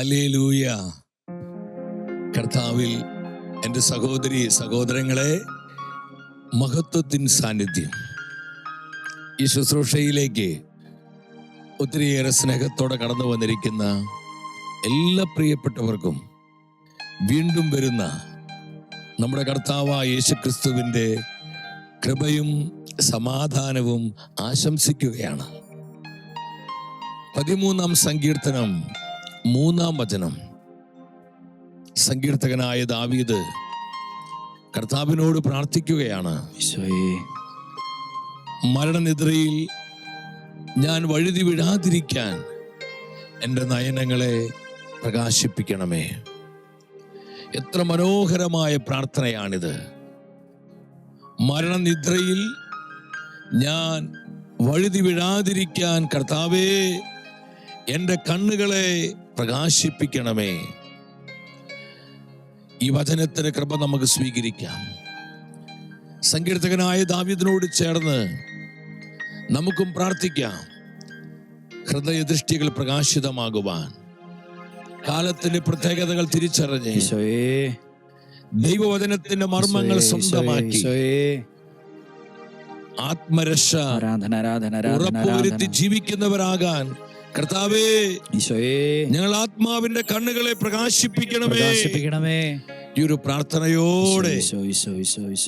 Hallelujah കർത്താവിൽ എന്റെ സഹോദരി സഹോദരങ്ങളെ മഹത്വത്തിൻ സാന്നിധ്യം. ഈ ശുശ്രൂഷയിലേക്ക് ഒത്തിരിയേറെ സ്നേഹത്തോടെ കടന്നു വന്നിരിക്കുന്ന എല്ലാ പ്രിയപ്പെട്ടവർക്കും വീണ്ടും വരുന്ന നമ്മുടെ കർത്താവായ യേശുക്രിസ്തുവിന്റെ കൃപയും സമാധാനവും ആശംസിക്കുകയാണ്. പതിമൂന്നാം സങ്കീർത്തനം മൂന്നാം വചനം. സങ്കീർത്തകനായ ദാവീദ് കർത്താവിനോട് പ്രാർത്ഥിക്കുകയാണ്. മരണനിദ്രയിൽ ഞാൻ വഴുതി വിടാതിരിക്കാൻ എന്റെ നയനങ്ങളെ പ്രകാശിപ്പിക്കണമേ. എത്ര മനോഹരമായ പ്രാർത്ഥനയാണിത്. മരണനിദ്രയിൽ ഞാൻ വഴുതി വിടാതിരിക്കാൻ കർത്താവേ എന്റെ കണ്ണുകളെ പ്രകാശിപ്പിക്കണമേ. ഈ വചനത്തിന് കൃപ നമുക്ക് സ്വീകരിക്കാം. സങ്കീർത്തകനായ ദാവീദിനോട് ചേർന്ന് നമുക്കും പ്രാർത്ഥിക്കാം. ഹൃദയദൃഷ്ടികൾ പ്രകാശിതമാകുവാൻ. കാലത്തിന്റെ പ്രത്യേകതകൾ തിരിച്ചറിഞ്ഞ് ദൈവവചനത്തിന്റെ മർമ്മങ്ങൾ സ്വന്തമാക്കി. ആത്മരക്ഷ ആരാധന ആരാധന ആരാധന ഉറപ്പുവരുത്തി ജീവിക്കുന്നവരാകാൻ കർത്താവേ ഈശോയെ ഞങ്ങൾ ആത്മാവിന്റെ കണ്ണുകളെ പ്രകാശിപ്പിക്കണമേ. പ്രകാശിപ്പിക്കണമേ. ഈ ഒരു പ്രാർത്ഥനയോടെ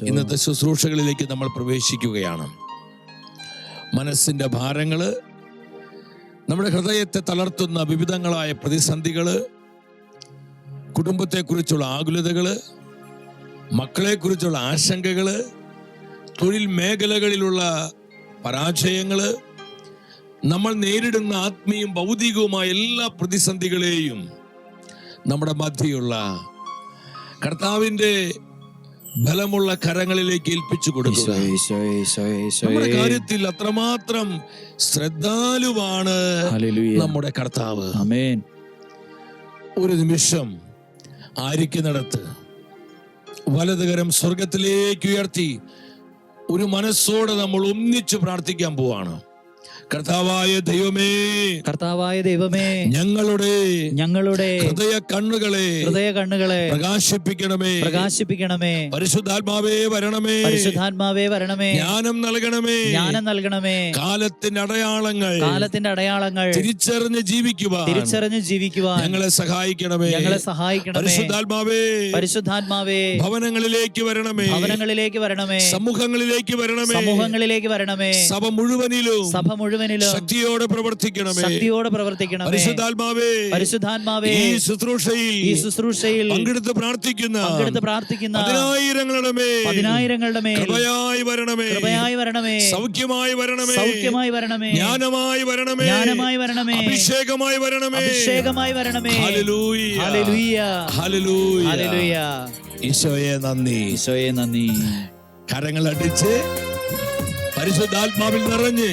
ഇന്നത്തെ ശുശ്രൂഷകളിലേക്ക് നമ്മൾ പ്രവേശിക്കുകയാണ്. മനസ്സിന്റെ ഭാരങ്ങൾ നമ്മുടെ ഹൃദയത്തെ തളർത്തുന്ന വിവിധങ്ങളായ പ്രതിസന്ധികൾ കുടുംബത്തെക്കുറിച്ചുള്ള ആകുലതകൾ മക്കളെക്കുറിച്ചുള്ള ആശങ്കകൾ തൊഴിൽ മേഖലകളിലുള്ള പരാജയങ്ങൾ നമ്മൾ നേരിടുന്ന ആത്മീയവും ഭൗതികവുമായ എല്ലാ പ്രതിസന്ധികളെയും നമ്മുടെ മധ്യയുള്ള കർത്താവിന്റെ ബലമുള്ള കരങ്ങളിലേക്ക് ഏൽപ്പിച്ചു കൊടുക്കുക. നമ്മുടെ കാര്യത്തിൽ അത്രമാത്രം ശ്രദ്ധാലുവാണ് നമ്മുടെ കർത്താവ്. ഒരു നിമിഷം ആയിരിക്കുന്നിടത്ത് വലതുകരം സ്വർഗത്തിലേക്ക് ഉയർത്തി ഒരു മനസ്സോടെ നമ്മൾ ഒന്നിച്ചു പ്രാർത്ഥിക്കാൻ പോവാണ്. കർത്താവായ ദൈവമേ കർത്താവായ ദൈവമേ ഞങ്ങളുടെ ഞങ്ങളുടെ ഹൃദയ കണ്ണുകളെ ഹൃദയ കണ്ണുകളെ പ്രകാശിപ്പിക്കണമേ. പ്രകാശിപ്പിക്കണമേ. പരിശുദ്ധാത്മാവേ വരണമേ. പരിശുദ്ധാത്മാവേ വരണമേ. ജ്ഞാനം നൽകണമേ. ജ്ഞാനം നൽകണമേ. കാലത്തിന്റെ അടയാളങ്ങൾ കാലത്തിന്റെ അടയാളങ്ങൾ തിരിച്ചറിഞ്ഞ് ജീവിക്കുവാൻ തിരിച്ചറിഞ്ഞ് ജീവിക്കുവാൻ ഞങ്ങളെ സഹായിക്കണമേ. ഞങ്ങളെ സഹായിക്കണമേ. പരിശുദ്ധാത്മാവേ പരിശുദ്ധാത്മാവേ ഭവനങ്ങളിലേക്ക് വരണമേ. ഭവനങ്ങളിലേക്ക് വരണമേ. സമൂഹങ്ങളിലേക്ക് വരണമേ. സമൂഹങ്ങളിലേക്ക് വരണമേ. സഭ മുഴുവനിലും സഭ മുഴുവനിലും ശക്തിയോടെ പ്രവർത്തിക്കണമേ. ശക്തിയോടെ പ്രവർത്തിക്കണമേ. പരിശുദ്ധാത്മാവേ പരിശുദ്ധാത്മാവേ ഈ ശുശ്രൂഷയിൽ ഈ ശുശ്രൂഷയിൽ പങ്കെടുത്ത് പ്രാർത്ഥിക്കുന്ന പങ്കെടുത്ത് പ്രാർത്ഥിക്കുന്ന പതിനായിരങ്ങളുടെ മേൽ പതിനായിരങ്ങളുടെ മേൽ കൃപയായി വരണമേ. കൃപയായി വരണമേ. സൗഖ്യമായി വരണമേ. സൗഖ്യമായി വരണമേ. ജ്ഞാനമായി വരണമേ. ജ്ഞാനമായി വരണമേ. അഭിഷേകമായി വരണമേ. അഭിഷേകമായി വരണമേ. ഹല്ലേലൂയ. ഹല്ലേലൂയ. ഹല്ലേലൂയ. ഹല്ലേലൂയ. ഈശോയെ നന്ദി. ഈശോയെ നന്ദി. കരങ്ങൾ അടിച്ച് പരിശുദ്ധാത്മാവിൽ നിറഞ്ഞ്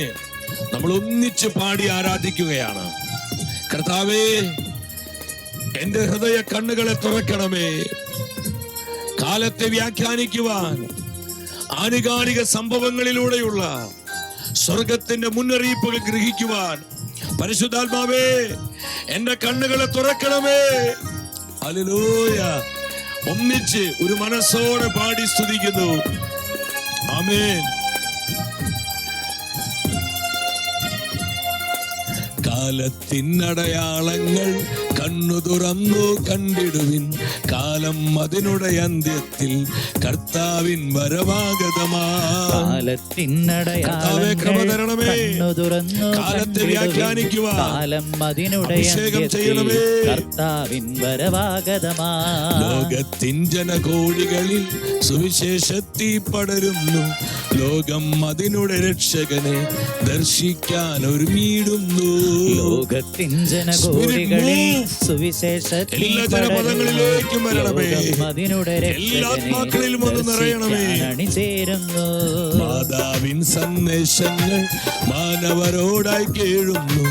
നമ്മൾ ഒന്നിച്ച് പാടി ആരാധിക്കുകയാണ്. കർത്താവേ എന്റെ ഹൃദയ കണ്ണുകളെ തുറക്കണമേ. കാലത്തെ വ്യാഖ്യാനിക്കുവാൻ ആനുകാലിക സംഭവങ്ങളിലൂടെയുള്ള സ്വർഗത്തിന്റെ മുന്നറിയിപ്പുകൾ ഗ്രഹിക്കുവാൻ പരിശുദ്ധാത്മാവേ എന്റെ കണ്ണുകളെ തുറക്കണമേ. അലിലൂയ ഒന്നിച്ച് ഒരു മനസ്സോടെ പാടി സ്തുതിക്കുന്നു. ആമേൻ. കാലത്തിനടയാളങ്ങൾ കണ്ണു തുറന്നു കണ്ടിടുവിൻ കാലം അതിനുടെ അന്ത്യത്തിൽ കർത്താവിൻ വരവാഗതമാ കർത്താവേ, കൃപ തരണമേ. കാലത്തെ വ്യാഖ്യാനിക്കുക കാലം അതിനുടെ അഭിഷേകം ചെയ്യണമേ. കർത്താവിൻ വരവാഗതമാ ലോകത്തിൻ ജനകോടികളിൽ സുവിശേഷത്തി പടരുന്നു ലോകം അതിനുടെ രക്ഷകനെ ദർശിക്കാൻ ഒരുങ്ങിയിടുന്നു ലോകത്തിൻ ജനകോടികളിൽ. സുവിശേഷത്തിൽ വരണമേ. ലോകം അതിനുടെ ഒന്ന് നിറയണമേ. അണിചേരുന്നു മാതാവിൻ സന്ദേശങ്ങൾ മാനവരോടായി കേഴുന്നു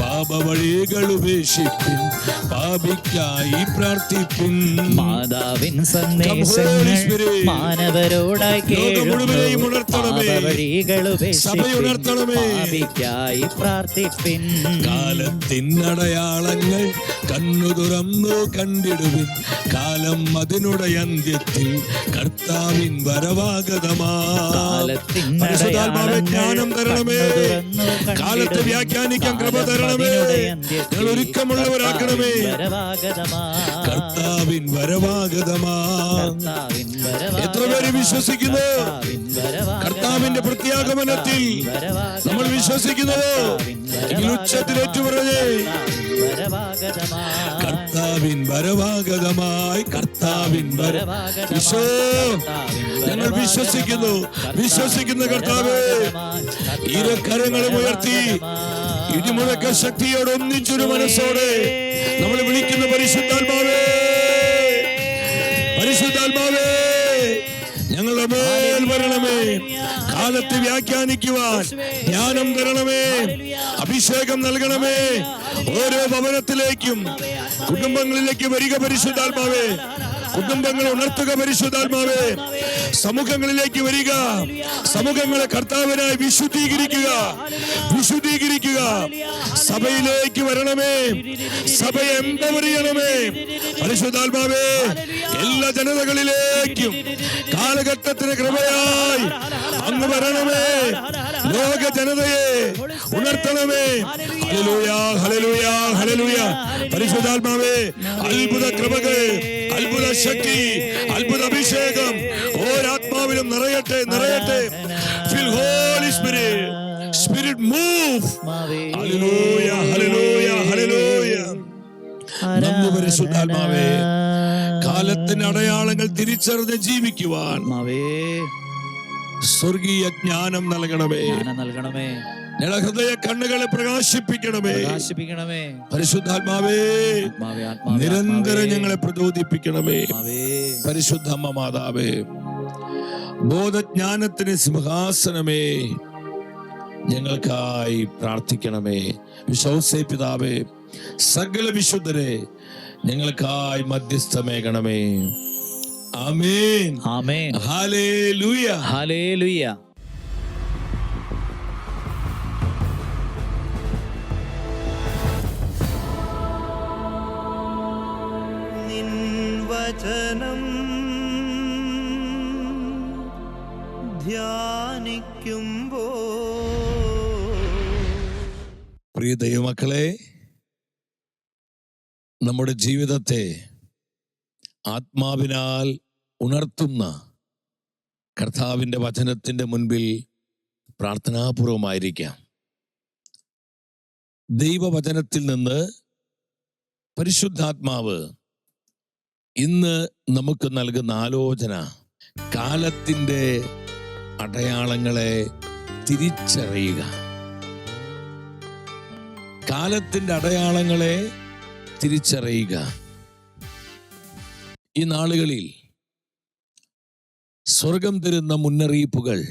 പാപവഴികൾ ഉപേക്ഷിപ്പിൻ പാപിക്കായി പ്രാർത്ഥിപ്പിൻ മാതാവിൻ സന്ദേശങ്ങൾ. മാനവരോടായി കേഴുന്നു. വഴികളുപേക്ഷിപ്പിൻ സഭയുണർത്തണമേ. പാപിക്കായി പ്രാർത്ഥിപ്പിൻ കാലത്തിൻ അടയാളങ്ങൾ കണ്ണു തുറന്നു കണ്ടിടുവിൻ കാലം അതിനുടെ അന്ത്യത്തിൽ കർത്താവിൻ വരവാഗതമാ ജ്ഞാനം തരണമേ കാലത്തെ വ്യാഖ്യാനിക്കാൻ കൃപ തരണമേ ഞങ്ങൾ ഒരുക്കമുള്ളവരാക്കണമേ. കർത്താവിൻ വരവാഗതമാ. എത്ര പേര് വിശ്വസിക്കുന്നു? കർത്താവിന്റെ പ്രത്യാഗമനത്തിൽ നമ്മൾ വിശ്വസിക്കുന്നത് ഉച്ചത്തിലേറ്റു പറഞ്ഞേ കർത്താവിൻ വരവാഗതമാ. കർത്താവിൻ വരവാഗതമായി കർത്താവിൻ ഈശോ ഞങ്ങൾ വിശ്വസിക്കുന്നു വിശ്വസിക്കുന്ന കർത്താവേ ഇരക്കരങ്ങളും ഉയർത്തി ഇടിമുഴക്ക ശക്തിയോട് ഒന്നിച്ചൊരു മനസ്സോടെ നമ്മൾ വിളിക്കുന്ന പരിശുദ്ധാത്മാവേ പരിശുദ്ധാത്മാവേ ഞങ്ങളുടെ മേൽ വരണമേ കാലത്ത് വ്യാഖ്യാനിക്കുവാൻ ജ്ഞാനം തരണമേ. അഭിഷേകം നൽകണമേ. ഓരോ ഭവനത്തിലേക്കും കുടുംബങ്ങളിലേക്ക് വരിക പരിശുദ്ധാത്മാവേ. കുടുംബങ്ങളെ ഉണർത്തുക പരിശുദ്ധാത്മാവേ. സമൂഹങ്ങളിലേക്ക് വരിക. സമൂഹങ്ങളെ കർത്താവിനായി വിശുദ്ധീകരിക്കുക. വിശുദ്ധീകരിക്കുക. സഭയിലേക്ക് വരണമേ. സഭയെ എംപവർ ചെയ്യണമേ പരിശുദ്ധാത്മാവേ എല്ലാ ജനതകളിലേക്കും കാലഘട്ടത്തിന് കൃപയായി അങ്ങ് വരണമേ. ലോക ജനതയെ ഉണർത്തണമേ. ഹല്ലേലൂയ ഹല്ലേലൂയ ഹല്ലേലൂയ. പരിശുദ്ധാത്മാവേ അത്ഭുത കൃപകൾ അത്ഭുത ശക്തി അത്ഭുത അഭിഷേകം ഓരാത്മാവിലും നിറയട്ടെ നിറയട്ടെ. Fill holy spirit spirit move hallelujah hallelujah hallelujah നന്ദി പരിശുദ്ധാത്മാവേ. കാലത്തിന്റെ അടയാളങ്ങൾ തിരിച്ചറിഞ്ഞ് ജീവിക്കുവാൻ. സ്വർഗീയ ജ്ഞാനം നൽകണമേ. നൽകണമേ. ഞങ്ങളുടെ ഹൃദയ കണ്ണുകളെ പ്രകാശിപ്പിക്കണമേ. പ്രകാശിപ്പിക്കണമേ. പരിശുദ്ധാത്മാവേ നിരന്തരം ഞങ്ങളെ പ്രചോദിപ്പിക്കണമേ. പരിശുദ്ധ അമ്മ മാതാവേ ബോധജ്ഞാനത്തിന് സിംഹാസനമേ. ഞങ്ങൾക്കായി പ്രാർത്ഥിക്കണമേ. വിശ്വസേ പിതാവേ സകല വിശുദ്ധരെ ഞങ്ങൾക്കായി മധ്യസ്ഥമേകണമേ. ആമേൻ. ആമേൻ. ഹല്ലേലൂയ. വചനം ധ്യാനിക്കുമ്പോ പ്രിയ ദൈവമക്കളെ നമ്മുടെ ജീവിതത്തെ ആത്മാവിനാൽ ഉണർത്തുന്ന കർത്താവിന്റെ വചനത്തിന്റെ മുൻപിൽ പ്രാർത്ഥനാപൂർവമായിരിക്കാം. ദൈവവചനത്തിൽ നിന്ന് പരിശുദ്ധാത്മാവ് ഇന്ന് നമുക്ക് നൽകുന്ന ആലോചന കാലത്തിന്റെ അടയാളങ്ങളെ തിരിച്ചറിയുക. കാലത്തിന്റെ അടയാളങ്ങളെ തിരിച്ചറിയുക. ഈ നാളുകളിൽ സ്വർഗം തരുന്ന മുന്നറിയിപ്പുകൾ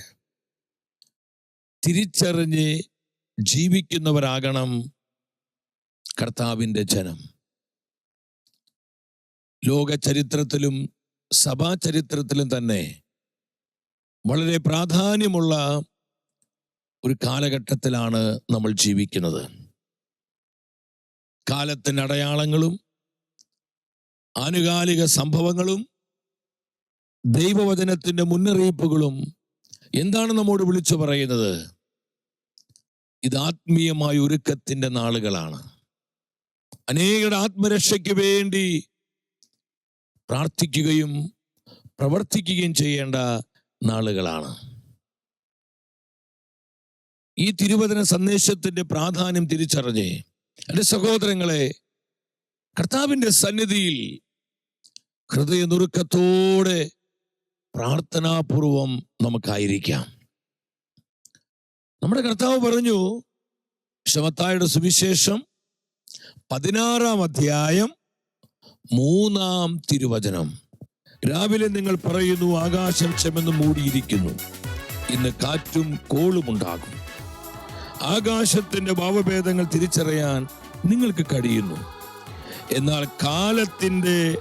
തിരിച്ചറിഞ്ഞ് ജീവിക്കുന്നവരാകണം കർത്താവിന്റെ ജനം. ലോക ചരിത്രത്തിലും സഭാ ചരിത്രത്തിലും തന്നെ വളരെ പ്രാധാന്യമുള്ള ഒരു കാലഘട്ടത്തിലാണ് നമ്മൾ ജീവിക്കുന്നത്. കാലത്തിന് അടയാളങ്ങളും ആനുകാലിക സംഭവങ്ങളും ദൈവവചനത്തിന്റെ മുന്നറിയിപ്പുകളും എന്താണ് നമ്മോട് വിളിച്ചു പറയുന്നത്? ഇത് ആത്മീയമായ ഒരുക്കത്തിന്റെ നാളുകളാണ്. അനേകരുടെ ആത്മരക്ഷയ്ക്ക് വേണ്ടി പ്രാർത്ഥിക്കുകയും പ്രവർത്തിക്കുകയും ചെയ്യേണ്ട നാളുകളാണ്. ഈ തിരുവചന സന്ദേശത്തിന്റെ പ്രാധാന്യം തിരിച്ചറിഞ്ഞ് എന്റെ സഹോദരങ്ങളെ കർത്താവിന്റെ സന്നിധിയിൽ ഹൃദയനുറുക്കത്തോടെ പ്രാർത്ഥനാപൂർവം നമുക്കായിരിക്കാം. നമ്മുടെ കർത്താവ് പറഞ്ഞു ശമത്തായുടെ സുവിശേഷം പതിനാറാം അധ്യായം മൂന്നാം തിരുവചനം. രാവിലെ നിങ്ങൾ പറയുന്നു ആകാശം ചെമെന്ന് മൂടിയിരിക്കുന്നു. ഇന്ന് കാറ്റും കോളുമുണ്ടാകും ആകാശത്തിന്റെ ഭാവഭേദങ്ങൾ തിരിച്ചറിയാൻ നിങ്ങൾക്ക് കഴിയുന്നു. എന്നാൽ കാലത്തിന്റെ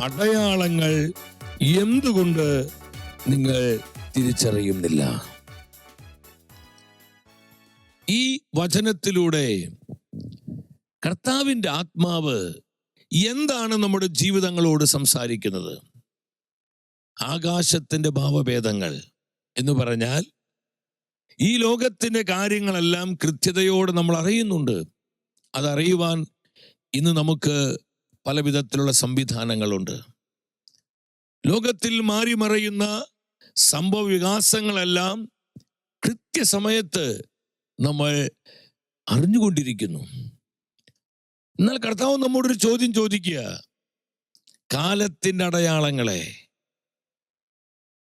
അടയാളങ്ങൾ എന്തുകൊണ്ട് നിങ്ങൾ തിരിച്ചറിയുന്നില്ല? ഈ വചനത്തിലൂടെ കർത്താവിന്റെ ആത്മാവ് എന്താണ് നമ്മുടെ ജീവിതങ്ങളോട് സംസാരിക്കുന്നത്? ആകാശത്തിന്റെ ഭാവഭേദങ്ങൾ എന്ന് പറഞ്ഞാൽ ഈ ലോകത്തിന്റെ കാര്യങ്ങളെല്ലാം കൃത്യതയോടെ നമ്മൾ അറിയുന്നുണ്ട്. അതറിയുവാൻ ഇന്ന് നമുക്ക് പല വിധത്തിലുള്ള സംവിധാനങ്ങളുണ്ട്. ലോകത്തിൽ മാറി മറയുന്ന സംഭവ വികാസങ്ങളെല്ലാം കൃത്യസമയത്ത് നമ്മൾ അറിഞ്ഞുകൊണ്ടിരിക്കുന്നു. എന്നാൽ കർത്താവ് നമ്മോടൊരു ചോദ്യം ചോദിക്കുക. കാലത്തിന്റെ അടയാളങ്ങളെ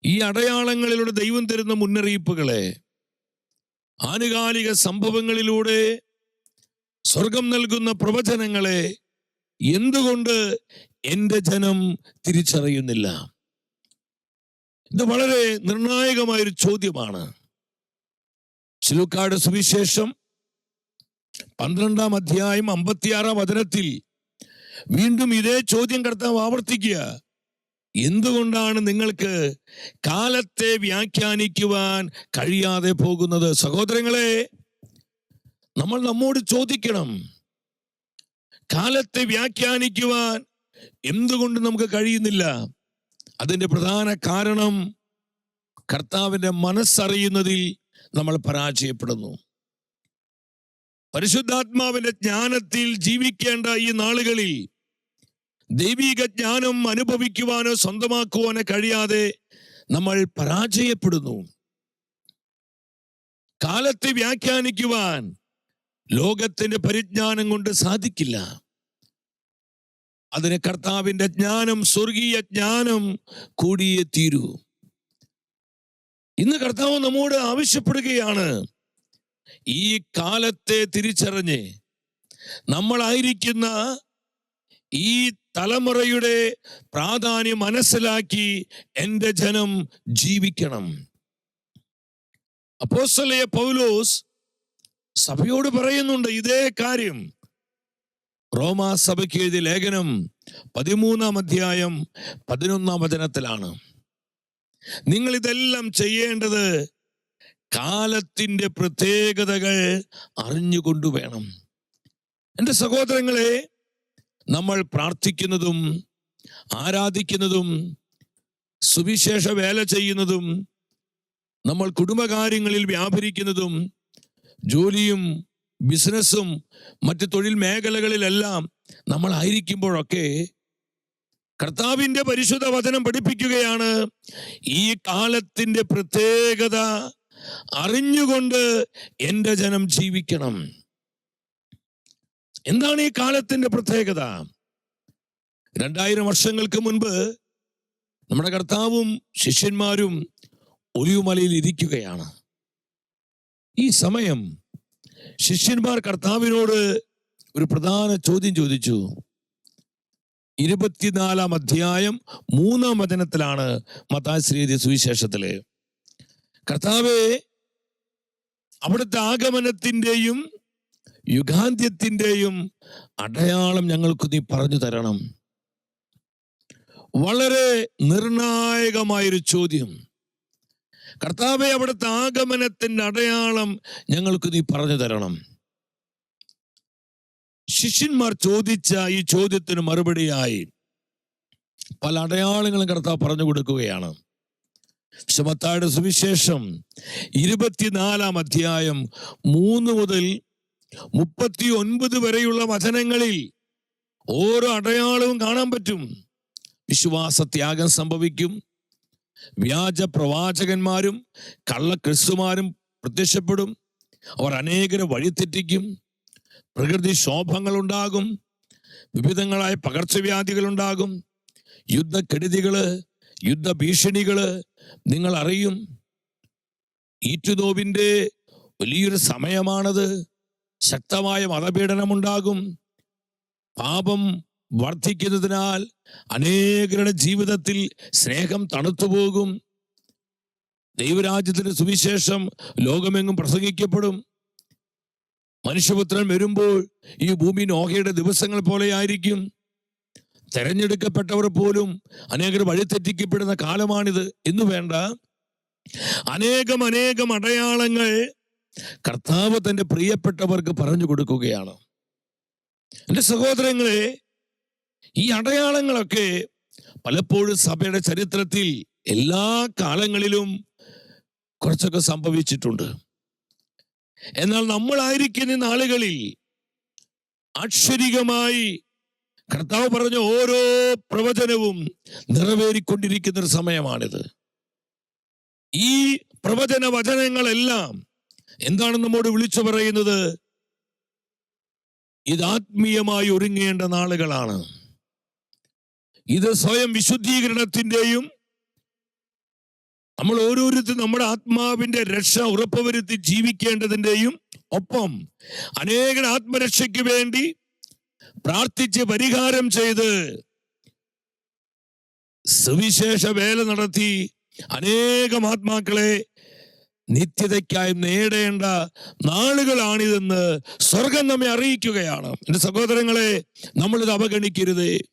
ഈ അടയാളങ്ങളിലൂടെ ദൈവം തരുന്ന മുന്നറിയിപ്പുകളെ ആനുകാലിക സംഭവങ്ങളിലൂടെ സ്വർഗം നൽകുന്ന പ്രവചനങ്ങളെ എന്തുകൊണ്ട് എന്റെ ജനം തിരിച്ചറിയുന്നില്ല? ഇത് വളരെ നിർണായകമായൊരു ചോദ്യമാണ്. ശിലുക്കാട് സുവിശേഷം പന്ത്രണ്ടാം അധ്യായം അമ്പത്തിയാറാം വചനത്തിൽ വീണ്ടും ഇതേ ചോദ്യം കർത്താവ് ആവർത്തിക്കുക. എന്തുകൊണ്ടാണ് നിങ്ങൾക്ക് കാലത്തെ വ്യാഖ്യാനിക്കുവാൻ കഴിയാതെ പോകുന്നത്? സഹോദരങ്ങളെ നമ്മൾ നമ്മോട് ചോദിക്കണം. കാലത്തെ വ്യാഖ്യാനിക്കുവാൻ എന്തുകൊണ്ട് നമുക്ക് കഴിയുന്നില്ല? അതിന്റെ പ്രധാന കാരണം കർത്താവിന്റെ മനസ്സറിയുന്നതിൽ നമ്മൾ പരാജയപ്പെടുന്നു. പരിശുദ്ധാത്മാവിന്റെ ജ്ഞാനത്തിൽ ജീവിക്കേണ്ട ഈ നാളുകളിൽ ദൈവിക ജ്ഞാനം അനുഭവിക്കുവാനോ സ്വന്തമാക്കുവാനോ കഴിയാതെ നമ്മൾ പരാജയപ്പെടുന്നു. കാലത്തെ വ്യാഖ്യാനിക്കുവാൻ ലോകത്തിന്റെ പരിജ്ഞാനം കൊണ്ട് സാധിക്കില്ല. അതിന് കർത്താവിന്റെ ജ്ഞാനം സ്വർഗീയ ജ്ഞാനം കൂടിയേ തീരൂ ഇന്ന് കർത്താവ് നമ്മോട് ആവശ്യപ്പെടുകയാണ് ഈ കാലത്തെ തിരിച്ചറിഞ്ഞ് നമ്മളായിരിക്കുന്ന ഈ തലമുറയുടെ പ്രാധാന്യം മനസ്സിലാക്കി എന്റെ ജനം ജീവിക്കണം. അപ്പോസ്തലയ പൗലോസ് സഭയോട് പറയുന്നുണ്ട് ഇതേ കാര്യം. റോമാ സഭയ്ക്ക് എഴുതിയ ലേഖനം പതിമൂന്നാം അധ്യായം പതിനൊന്നാം വചനത്തിലാണ്. നിങ്ങൾ ഇതെല്ലാം ചെയ്യേണ്ടത് കാലത്തിന്റെ പ്രത്യേകതകൾ അറിഞ്ഞുകൊണ്ടു വേണം. എന്റെ സഹോദരങ്ങളെ നമ്മൾ പ്രാർത്ഥിക്കുന്നതും ആരാധിക്കുന്നതും സുവിശേഷ വേല ചെയ്യുന്നതും നമ്മൾ കുടുംബകാര്യങ്ങളിൽ വ്യാപരിക്കുന്നതും ജോലിയും ബിസിനസ്സും മറ്റ് തൊഴിൽ മേഖലകളിലെല്ലാം നമ്മൾ ആയിരിക്കുമ്പോഴൊക്കെ കർത്താവിന്റെ പരിശുദ്ധ വചനം പഠിപ്പിക്കുകയാണ്. ഈ കാലത്തിന്റെ പ്രത്യേകത അറിഞ്ഞുകൊണ്ട് എന്റെ ജനം ജീവിക്കണം. എന്താണ് ഈ കാലത്തിന്റെ പ്രത്യേകത? രണ്ടായിരം വർഷങ്ങൾക്ക് മുൻപ് നമ്മുടെ കർത്താവും ശിഷ്യന്മാരും ഒലിവുമലയിൽ ഇരിക്കുകയാണ്. ഈ സമയം ശിഷ്യന്മാർ കർത്താവിനോട് ഒരു പ്രധാന ചോദ്യം ചോദിച്ചു. ഇരുപത്തിനാലാം അധ്യായം മൂന്നാം വചനത്തിലാണ് മതാശ്രീതി സുവിശേഷത്തിൽ. കർത്താവെ അവിടുത്തെ ആഗമനത്തിന്റെയും യുഗാന്ത്യത്തിന്റെയും അടയാളം ഞങ്ങൾക്ക് നീ പറഞ്ഞു തരണം. വളരെ നിർണായകമായൊരു ചോദ്യം. കർത്താവെ അവിടുത്തെ ആഗമനത്തിന്റെ അടയാളം ഞങ്ങൾക്ക് നീ പറഞ്ഞു തരണം. ശിഷ്യന്മാർ ചോദിച്ച ഈ ചോദ്യത്തിന് മറുപടിയായി പല അടയാളങ്ങളും കർത്താവ് പറഞ്ഞു കൊടുക്കുകയാണ്. ശമത്തായുടെ സുവിശേഷം ഇരുപത്തിനാലാം അധ്യായം മൂന്ന് മുതൽ മുപ്പത്തി ഒൻപത് വരെയുള്ള വചനങ്ങളിൽ ഓരോ അടയാളവും കാണാൻ പറ്റും. വിശ്വാസത്യാഗം സംഭവിക്കും. വ്യാജ പ്രവാചകന്മാരും കള്ള ക്രിസ്തുമാരും പ്രത്യക്ഷപ്പെടും. അവർ അനേകരെ വഴിതെറ്റിക്കും. പ്രകൃതി ശോഭങ്ങൾ ഉണ്ടാകും വിവിധങ്ങളായ പകർച്ചവ്യാധികൾ ഉണ്ടാകും യുദ്ധക്കെടുതികൾ യുദ്ധഭീഷണികൾ നിങ്ങൾ അറിയും. ഈറ്റുതോവിന്റെ വലിയൊരു സമയമാണത്. ശക്തമായ മതപീഡനമുണ്ടാകും. പാപം വർദ്ധിക്കുന്നതിനാൽ അനേകരുടെ ജീവിതത്തിൽ സ്നേഹം തണുത്തുപോകും. ദൈവരാജ്യത്തിന്റെ സുവിശേഷം ലോകമെങ്ങും പ്രസംഗിക്കപ്പെടും. മനുഷ്യപുത്രൻ വരുമ്പോൾ ഈ ഭൂമി നോഹയുടെ ദിവസങ്ങൾ പോലെയായിരിക്കും. തെരഞ്ഞെടുക്കപ്പെട്ടവർ പോലും അനേകർ വഴിതെറ്റിക്കപ്പെടുന്ന കാലമാണിത്. എന്ന് വേണ്ട. അനേകം അനേകം അടയാളങ്ങൾ കർത്താവ് തന്റെ പ്രിയപ്പെട്ടവർക്ക് പറഞ്ഞു കൊടുക്കുകയാണ്. എന്റെ സഹോദരങ്ങളെ ഈ അടയാളങ്ങളൊക്കെ പലപ്പോഴും സഭയുടെ ചരിത്രത്തിൽ എല്ലാ കാലങ്ങളിലും കുറച്ചൊക്കെ സംഭവിച്ചിട്ടുണ്ട്. എന്നാൽ നമ്മളായിരിക്കുന്ന നാളുകളിൽ ആക്ഷരികമായി കർത്താവ് പറഞ്ഞ ഓരോ പ്രവചനവും നിറവേറിക്കൊണ്ടിരിക്കുന്ന ഒരു സമയമാണിത്. ഈ പ്രവചന വചനങ്ങളെല്ലാം എന്താണ് നമ്മോട് വിളിച്ചു പറയുന്നത്? ഇത് ആത്മീയമായി ഒരുങ്ങേണ്ട നാളുകളാണ്. ഇത് സ്വയം വിശുദ്ധീകരണത്തിന്റെയും നമ്മൾ ഓരോരുത്തരും നമ്മുടെ ആത്മാവിന്റെ രക്ഷ ഉറപ്പുവരുത്തി ജീവിക്കേണ്ടതിന്റെയും ഒപ്പം അനേക ആത്മരക്ഷയ്ക്ക് വേണ്ടി പ്രാർത്ഥിച്ച് പരിഹാരം ചെയ്ത് സുവിശേഷ വേല നടത്തി അനേകം ആത്മാക്കളെ നിത്യതയ്ക്കായി നേടേണ്ട നാളുകളാണിതെന്ന് സ്വർഗം നമ്മെ അറിയിക്കുകയാണ്. എന്റെ സഹോദരങ്ങളെ നമ്മളിത് അവഗണിക്കരുത്.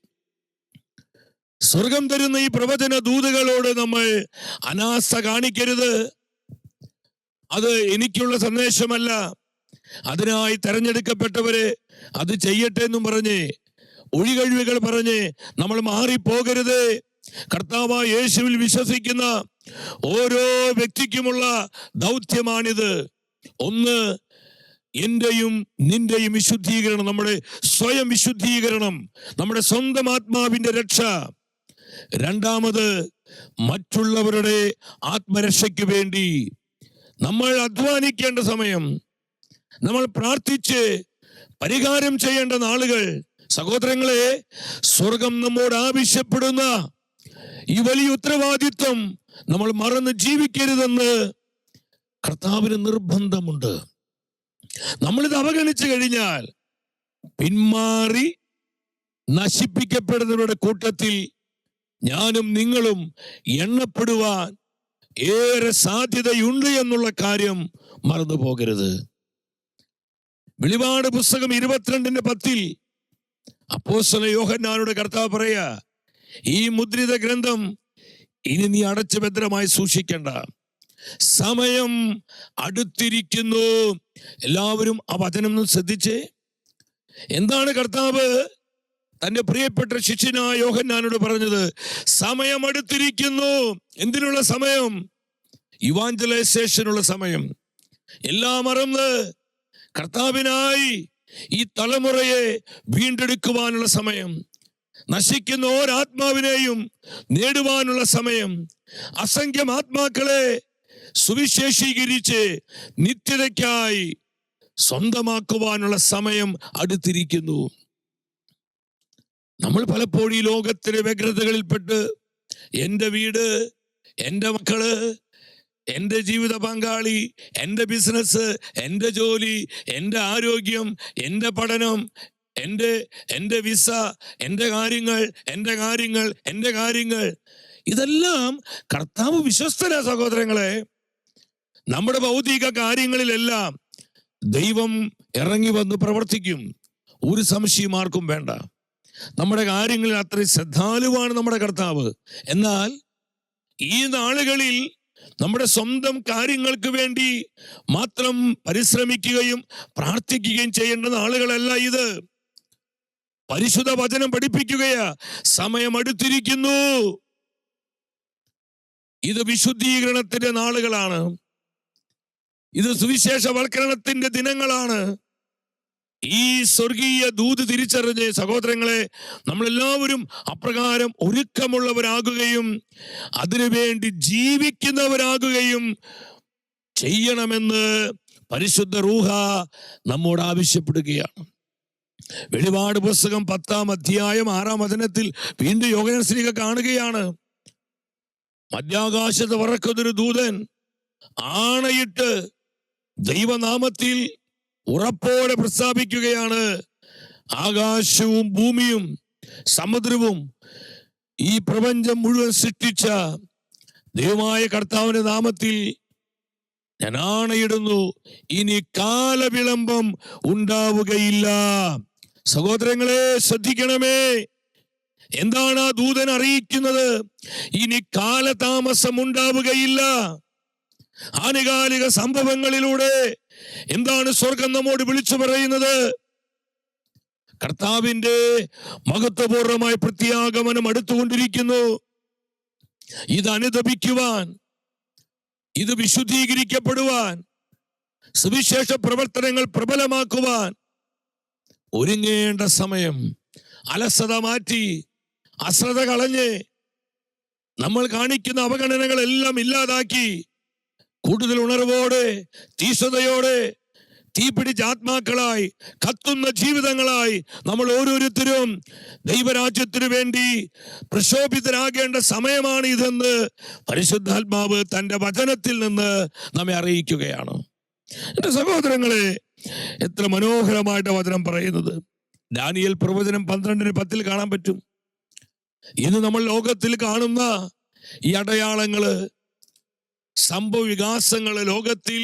സ്വർഗം തരുന്ന ഈ പ്രവചന ദൂതുകളോട് നമ്മൾ അനാസ്ഥ കാണിക്കരുത്. അത് എനിക്കുള്ള സന്ദേശമല്ല. അതിനായി തെരഞ്ഞെടുക്കപ്പെട്ടവര് അത് ചെയ്യട്ടെ എന്നും പറഞ്ഞ് ഒഴികഴിവുകൾ പറഞ്ഞ് നമ്മൾ മാറിപ്പോകരുത്. കർത്താവായ യേശുവിൽ വിശ്വസിക്കുന്ന ഓരോ വ്യക്തിക്കുമുള്ള ദൗത്യമാണിത്. ഒന്ന് എന്റെയും നിന്റെയും വിശുദ്ധീകരണം നമ്മുടെ സ്വയം വിശുദ്ധീകരണം നമ്മുടെ സ്വന്തം ആത്മാവിന്റെ രക്ഷ. രണ്ടാമത് മറ്റുള്ളവരുടെ ആത്മരക്ഷയ്ക്ക് വേണ്ടി നമ്മൾ അധ്വാനിക്കേണ്ട സമയം നമ്മൾ പ്രാർത്ഥിച്ച് പരിഹാരം ചെയ്യേണ്ട നാളുകൾ. സഹോദരങ്ങളെ സ്വർഗം നമ്മോട് ആവശ്യപ്പെടുന്ന ഈ വലിയ ഉത്തരവാദിത്വം നമ്മൾ മറന്ന് ജീവിക്കരുതെന്ന് കർത്താവിന് നിർബന്ധമുണ്ട്. നമ്മളിത് അവഗണിച്ചു കഴിഞ്ഞാൽ പിന്മാറി നശിപ്പിക്കപ്പെടുന്നവരുടെ കൂട്ടത്തിൽ ഞാനും നിങ്ങളും എണ്ണപ്പെടുവാൻ ഏറെ സാധ്യതയുണ്ട് എന്നുള്ള കാര്യം മറന്നു പോകരുത് വെളിപാട് പുസ്തകം ഇരുപത്തിരണ്ടിന്റെ പത്തിൽ അപ്പോസ്തല യോഹന്നാനോട് കർത്താവ് പറയാ ഈ മുദ്രിത ഗ്രന്ഥം ഇനി നീ അടച്ചു ഭദ്രമായി സൂക്ഷിക്കേണ്ട. സമയം അടുത്തിരിക്കുന്നു. എല്ലാവരും ആ വചനം ശ്രദ്ധിച്ചേ. എന്താണ് കർത്താവ്? തന്റെ പ്രിയപ്പെട്ട ശിഷ്യനായ യോഹന്നാനോട് പറഞ്ഞത് സമയമെടുത്തിരിക്കുന്നു. എന്തിനുള്ള സമയം? യുവാഞ്ചലൈസേഷനുള്ള സമയം. എല്ലാം മറന്ന് കർത്താവിനായി ഈ തലമുറയെ വീണ്ടെടുക്കുവാനുള്ള സമയം. നശിക്കുന്ന ഓരാത്മാവിനെയും നേടുവാനുള്ള സമയം. അസംഖ്യം ആത്മാക്കളെ സുവിശേഷീകരിച്ച് നിത്യതയ്ക്കായി സ്വന്തമാക്കുവാനുള്ള സമയം അടുത്തിരിക്കുന്നു. നമ്മൾ പലപ്പോഴും ഈ ലോകത്തിലെ വ്യഗ്രതകളിൽപ്പെട്ട് എന്റെ വീട് എന്റെ മക്കൾ എന്റെ ജീവിത പങ്കാളി എന്റെ ബിസിനസ് എന്റെ ജോലി എന്റെ ആരോഗ്യം എന്റെ പഠനം എന്റെ എന്റെ വിസ എന്റെ കാര്യങ്ങൾ എന്റെ കാര്യങ്ങൾ എന്റെ കാര്യങ്ങൾ. ഇതെല്ലാം കർത്താവ് വിശ്വസ്തര സഹോദരങ്ങളെ. നമ്മുടെ ഭൗതിക കാര്യങ്ങളിലെല്ലാം ദൈവം ഇറങ്ങി വന്ന് പ്രവർത്തിക്കും. ഒരു സംശയം ആർക്കും വേണ്ട. നമ്മുടെ കാര്യങ്ങളിൽ അത്രയും ശ്രദ്ധാലുവാണ് നമ്മുടെ കർത്താവ്. എന്നാൽ ഈ നാളുകളിൽ നമ്മുടെ സ്വന്തം കാര്യങ്ങൾക്ക് വേണ്ടി മാത്രം പരിശ്രമിക്കുകയും പ്രാർത്ഥിക്കുകയും ചെയ്യേണ്ട ആളുകളല്ല ഇത്. പരിശുദ്ധ വചനം പഠിപ്പിക്കുകയാ. സമയം അടുത്തിരിക്കുന്നു. ഇത് വിശുദ്ധീകരണത്തിന്റെ നാളുകളാണ്. ഇത് സുവിശേഷവൽക്കരണത്തിന്റെ ദിനങ്ങളാണ്. ഈ സ്വർഗീയ ദൂത് തിരിച്ചറിഞ്ഞ് സഹോദരങ്ങളെ നമ്മളെല്ലാവരും അപ്രകാരം ഒരുക്കമുള്ളവരാകുകയും അതിനുവേണ്ടി ജീവിക്കുന്നവരാകുകയും ചെയ്യണമെന്ന് പരിശുദ്ധ റൂഹ നമ്മോട് ആവശ്യപ്പെടുകയാണ്. വെളിപാട് പുസ്തകം പത്താം അധ്യായം ആറാം വചനത്തിൽ വീണ്ടും യോഗനശ്രീക കാണുകയാണ്. മധ്യാകാശത്ത് പറക്കുന്നൊരു ദൂതൻ ആണയിട്ട് ദൈവനാമത്തിൽ ഉറപ്പോടെ പ്രസ്താവിക്കുകയാണ്. ആകാശവും ഭൂമിയും സമുദ്രവും ഈ പ്രപഞ്ചം മുഴുവൻ സൃഷ്ടിച്ച ദൈവമായ കർത്താവിന്റെ നാമത്തിൽ ഞാൻ ആണയിടുന്നു. ഇനി കാലവിളംബം ഉണ്ടാവുകയില്ല. സഹോദരങ്ങളെ ശ്രദ്ധിക്കണമേ. എന്താണ് ആ ദൂതൻ അറിയിക്കുന്നത്? ഇനി കാലതാമസം ഉണ്ടാവുകയില്ല. ആനുകാലിക സംഭവങ്ങളിലൂടെ എന്താണ് സ്വർഗം നമ്മോട് വിളിച്ചു പറയുന്നത്? കർത്താവിന്റെ മഹത്വപൂർണമായ പ്രത്യാഗമനം അടുത്തുകൊണ്ടിരിക്കുന്നു. ഇത് അനുദപിക്കുവാൻ ഇത് വിശുദ്ധീകരിക്കപ്പെടുവാൻ സുവിശേഷ പ്രവർത്തനങ്ങൾ പ്രബലമാക്കുവാൻ ഒരുങ്ങേണ്ട സമയം അലസത മാറ്റി അശ്രദ്ധ കളഞ്ഞ് നമ്മൾ കാണിക്കുന്ന അവഗണനകളെല്ലാം ഇല്ലാതാക്കി കൂടുതൽ ഉണർവോടെ തീഷ്ണതയോടെ തീപിടിച്ച ആത്മാക്കളായി കത്തുന്ന ജീവിതങ്ങളായി നമ്മൾ ഓരോരുത്തരും ദൈവരാജ്യത്തിനു വേണ്ടി പ്രക്ഷോഭിതരാകേണ്ട സമയമാണ് ഇതെന്ന് പരിശുദ്ധാത്മാവ് തന്റെ വചനത്തിൽ നിന്ന് നമ്മെ അറിയിക്കുകയാണ്. എന്റെ സഹോദരങ്ങളെ എത്ര മനോഹരമായിട്ട് വചനം പറയുന്നത്. ഡാനിയൽ പ്രവചനം പന്ത്രണ്ടിന് പത്തിൽ കാണാൻ പറ്റും. ഇന്ന് നമ്മൾ ലോകത്തിൽ കാണുന്ന ഈ അടയാളങ്ങൾ സംഭവ വികാസങ്ങൾ ലോകത്തിൽ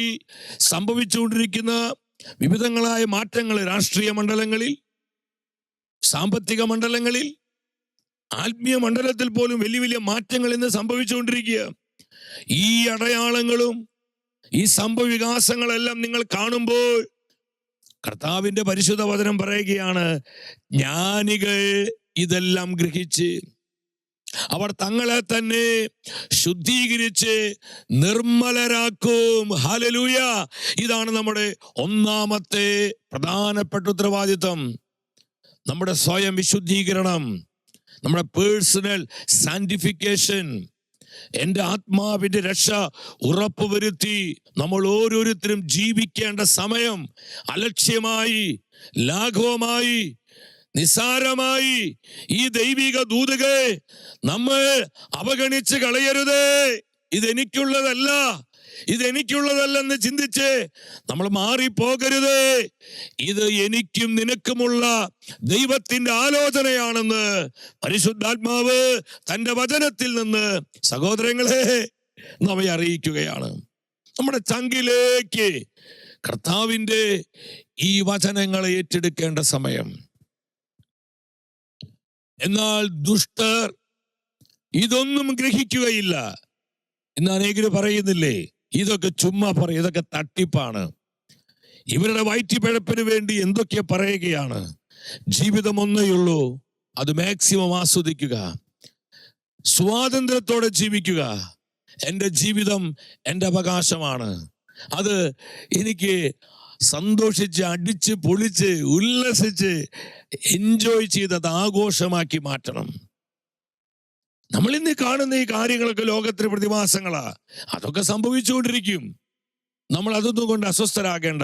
സംഭവിച്ചുകൊണ്ടിരിക്കുന്ന വിവിധങ്ങളായ മാറ്റങ്ങൾ രാഷ്ട്രീയ മണ്ഡലങ്ങളിൽ സാമ്പത്തിക മണ്ഡലങ്ങളിൽ ആത്മീയ മണ്ഡലത്തിൽ പോലും വലിയ വലിയ മാറ്റങ്ങൾ ഇന്ന് സംഭവിച്ചുകൊണ്ടിരിക്കുക. ഈ അടയാളങ്ങളും ഈ സംഭവവികാസങ്ങളെല്ലാം നിങ്ങൾ കാണുമ്പോൾ കർത്താവിന്റെ പരിശുദ്ധ വചനം പറയുകയാണ് ജ്ഞാനികൾ ഇതെല്ലാം ഗ്രഹിച്ച് അവർ തങ്ങളെ തന്നെ ശുദ്ധീകരിച്ച് നിർമ്മലരാക്കും. ഹലലൂയ ഇതാണ് നമ്മുടെ ഒന്നാമത്തെ പ്രധാനപ്പെട്ട ഉത്തരവാദിത്വം. നമ്മുടെ സ്വയം വിശുദ്ധീകരണം നമ്മുടെ പേഴ്സണൽ സാന്റിഫിക്കേഷൻ എന്റെ ആത്മാവിന്റെ രക്ഷ ഉറപ്പുവരുത്തി നമ്മൾ ഓരോരുത്തരും ജീവിക്കേണ്ട സമയം അലക്ഷ്യമായി ലാഘവമായി നിസ്സാരമായി ഈ ദൈവിക ദൂതകെ നമ്മൾ അവഗണിച്ച് കളയരുതേ. ഇതെനിക്കുള്ളതല്ല. ഇതെനിക്കുള്ളതല്ലെന്ന് ചിന്തിച്ച് നമ്മൾ മാറിപ്പോകരുത്. ഇത് എനിക്കും നിനക്കുമുള്ള ദൈവത്തിന്റെ ആലോചനയാണെന്ന് പരിശുദ്ധാത്മാവ് തന്റെ വചനത്തിൽ നിന്ന് സഹോദരങ്ങളെ നമ്മെ അറിയിക്കുകയാണ്. നമ്മുടെ ചങ്കിലേക്ക് കർത്താവിന്റെ ഈ വചനങ്ങളെ ഏറ്റെടുക്കേണ്ട സമയം. എന്നാൽ ദുഷ്ടർ ഇതൊന്നും ഗ്രഹിക്കുകയില്ല. അനേകര് പറയുന്നില്ലേ? ഇതൊക്കെ ചുമ്മാ പറയും ഇതൊക്കെ തട്ടിപ്പാണ്. ഇവരുടെ വയറ്റിപ്പിഴപ്പിന് വേണ്ടി എന്തൊക്കെ പറയുകയാണ്? ജീവിതം ഒന്നേയുള്ളൂ അത് മാക്സിമം ആസ്വദിക്കുക. സ്വാതന്ത്ര്യത്തോടെ ജീവിക്കുക. എന്റെ ജീവിതം എന്റെ അവകാശമാണ്. അത് എനിക്ക് സന്തോഷിച്ച് അടിച്ച് പൊളിച്ച് ഉല്ലസിച്ച് എൻജോയ് ചെയ്തത് ആഘോഷമാക്കി മാറ്റണം. നമ്മൾ ഇന്ന് കാണുന്ന ഈ കാര്യങ്ങളൊക്കെ ലോകത്തിന് പ്രതിഭാസങ്ങളാ. അതൊക്കെ സംഭവിച്ചുകൊണ്ടിരിക്കും. നമ്മൾ അതൊന്നും കൊണ്ട് അസ്വസ്ഥരാകേണ്ട.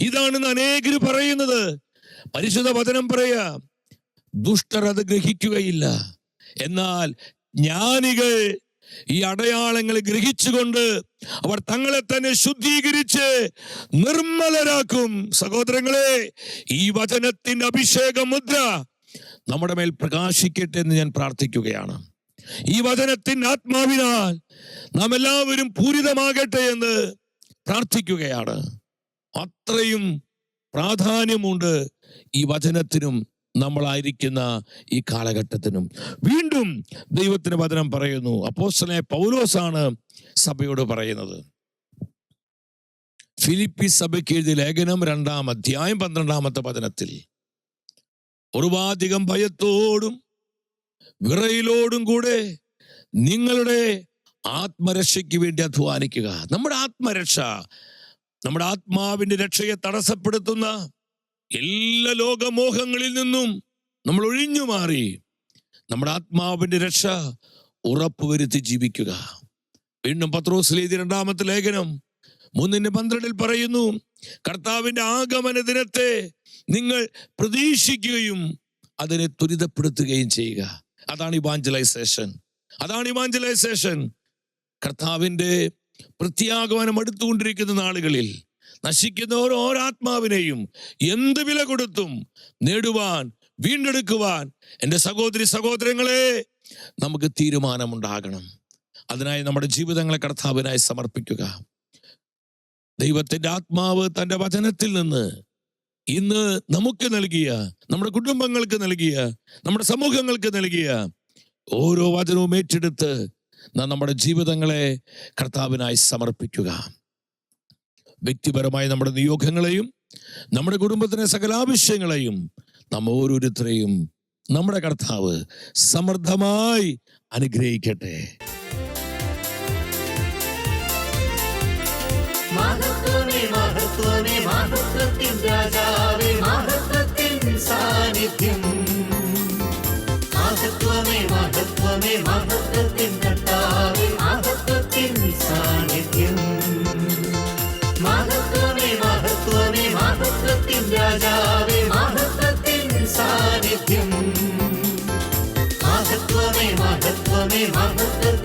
ഇതാണെന്ന് അനേകര് പറയുന്നത്. പരിശുദ്ധ വചനം പറയാ ദുഷ്ടർ അത് ഗ്രഹിക്കുകയില്ല. എന്നാൽ ജ്ഞാനികൾ ഈ അടയാളങ്ങൾ ഗ്രഹിച്ചുകൊണ്ട് അവർ തങ്ങളെ തന്നെ ശുദ്ധീകരിച്ച് നിർമ്മലരാക്കും. സഹോദരങ്ങളെ ഈ വചനത്തിന്റെ അഭിഷേക മുദ്ര നമ്മുടെ മേൽ പ്രകാശിക്കട്ടെ എന്ന് ഞാൻ പ്രാർത്ഥിക്കുകയാണ്. ഈ വചനത്തിന്റെ ആത്മാവിനാൽ നാം എല്ലാവരും പൂരിതമാകട്ടെ എന്ന് പ്രാർത്ഥിക്കുകയാണ്. അത്രയും പ്രാധാന്യമുണ്ട് ഈ വചനത്തിനും നമ്മളായിരിക്കുന്ന ഈ കാലഘട്ടത്തിനും. വീണ്ടും ദൈവത്തിന് വചനം പറയുന്നു. അപ്പോസ്റ്റലെ പൗലോസാണ് സഭയോട് പറയുന്നത്. ഫിലിപ്പി സഭയ്ക്ക് എഴുതിയ ലേഖനം രണ്ടാം അധ്യായം പന്ത്രണ്ടാമത്തെ വചനത്തിൽ. ഒരുപാധികം ഭയത്തോടും വിറയിലോടും കൂടെ നിങ്ങളുടെ ആത്മരക്ഷയ്ക്ക് വേണ്ടി അധ്വാനിക്കുക. നമ്മുടെ ആത്മരക്ഷ നമ്മുടെ ആത്മാവിന്റെ രക്ഷയെ തടസ്സപ്പെടുത്തുന്ന എല്ലാ ലോകമോഹങ്ങളിൽ നിന്നും നമ്മൾ ഒഴിഞ്ഞു മാറി. നമ്മുടെ ആത്മാവിന്റെ രക്ഷ ഉറപ്പുവരുത്തി ജീവിക്കുക. വീണ്ടും പത്രോസിലേതി രണ്ടാമത്തെ ലേഖനം മൂന്നിന്റെ പന്ത്രണ്ടിൽ പറയുന്നു കർത്താവിന്റെ ആഗമന ദിനത്തെ നിങ്ങൾ പ്രതീക്ഷിക്കുകയും അതിനെ ത്വരിതപ്പെടുത്തുകയും ചെയ്യുക. അതാണ് ഇവാഞ്ചലൈസേഷൻ അതാണ് ഇവാഞ്ചലൈസേഷൻ കർത്താവിന്റെ പ്രത്യാഗമനം അടുത്തുകൊണ്ടിരിക്കുന്ന നാളുകളിൽ നശിക്കുന്ന ഓരോ ആത്മാവിനെയും എന്ത് വില കൊടുത്തും നേടുവാൻ വീണ്ടെടുക്കുവാൻ എന്റെ സഹോദരി സഹോദരങ്ങളെ നമുക്ക് തീരുമാനമുണ്ടാകണം. അതിനായി നമ്മുടെ ജീവിതങ്ങളെ കർത്താവിനായി സമർപ്പിക്കുക. ദൈവത്തിന്റെ ആത്മാവ് തന്റെ വചനത്തിൽ നിന്ന് ഇന്ന് നമുക്ക് നൽകിയ നമ്മുടെ കുടുംബങ്ങൾക്ക് നൽകിയ നമ്മുടെ സമൂഹങ്ങൾക്ക് നൽകിയ ഓരോ വചനവും ഏറ്റെടുത്ത് നാം നമ്മുടെ ജീവിതങ്ങളെ കർത്താവിനായി സമർപ്പിക്കുക. വ്യക്തിപരമായ നമ്മുടെ നിയോഗങ്ങളെയും നമ്മുടെ കുടുംബത്തിന്റെ സകലാവശ്യങ്ങളെയും നാം ഓരോരുത്തരെയും നമ്മുടെ കർത്താവ് സമൃദ്ധമായി അനുഗ്രഹിക്കട്ടെ. മഹത്വമേ മഹത്വമേ സാന്നിധ്യം. മഹത്വമേ മഹത്വമേ സാന്നിധ്യം. மனது